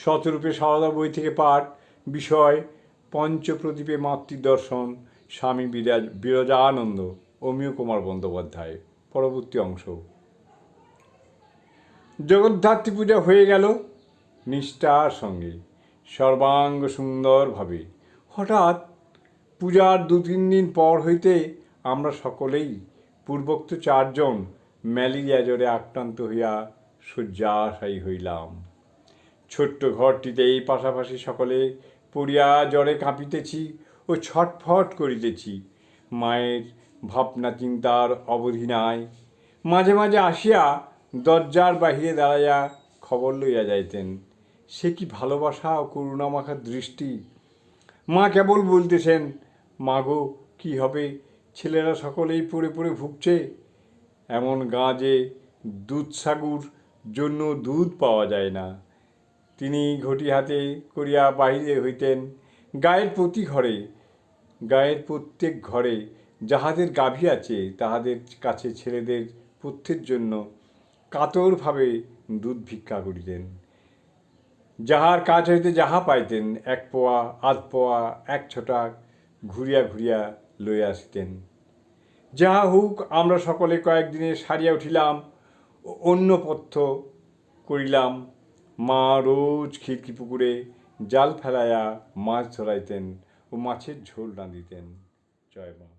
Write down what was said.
শতরূপে সারদা বই থেকে পাঠ, বিষয়, পঞ্চপ্রদীপে মাতৃদর্শন, স্বামী বিরাজ, বিরজানন্দ অমিয় কুমার বন্দ্যোপাধ্যায়। পরবর্তী অংশ। জগদ্ধাত্রী পূজা হয়ে গেল নিষ্ঠার সঙ্গে। সর্বাঙ্গ সুন্দরভাবে। হঠাৎ পূজার দু তিন দিন পর হইতে আমরা সকলেই পূর্বোক্ত চারজন ম্যালেরিয়া জ্বরে আক্রান্ত হইয়া শয্যাশায়ী হইলাম। ছোট্ট ঘরটিতে এই পাশাপাশি সকলে পড়িয়া জ্বরে কাঁপিতেছি ও ছটফট করিতেছি। মায়ের ভাবনা চিন্তার অবধি নাই। মাঝে মাঝে আসিয়া দরজার বাহিরে দাঁড়াইয়া খবর লইয়া যাইতেন। সে কি ভালোবাসা ও করুণামাখার দৃষ্টি? মা কেবল বলতেছেন মাগো কি হবে? ছেলেরা সকলেই পড়ে পড়ে ভুগছে। এমন গাঁ যে দুধসাগুর জন্য দুধ পাওয়া যায় না। তিনি ঘটি হাতে করিয়া বাহিরে হইতেন। গায়ের প্রতি ঘরে, গায়ের প্রত্যেক ঘরে যাহাদের গাভী আছে, তাহাদের কাছে ছেলেদের পুত্রের জন্য কাতরভাবে দুধ ভিক্ষা করিতেন। যাহার কাজ হইতে যাহা পাইতেন, এক পোয়া, আধ পোয়া, এক ছটাক ঘুরিয়া ঘুরিয়া লইয়া আসিতেন। যাহা হোক, আমরা সকলে কয়েকদিনে সারিয়া উঠিলাম অন্য পথ্য করিলাম মা রোজ খিড়কি পুকুরে জাল ফেলাইয়া মাছ ধরাইতেন ও মাছের ঝোল রাঁধিতেন। জয় মা।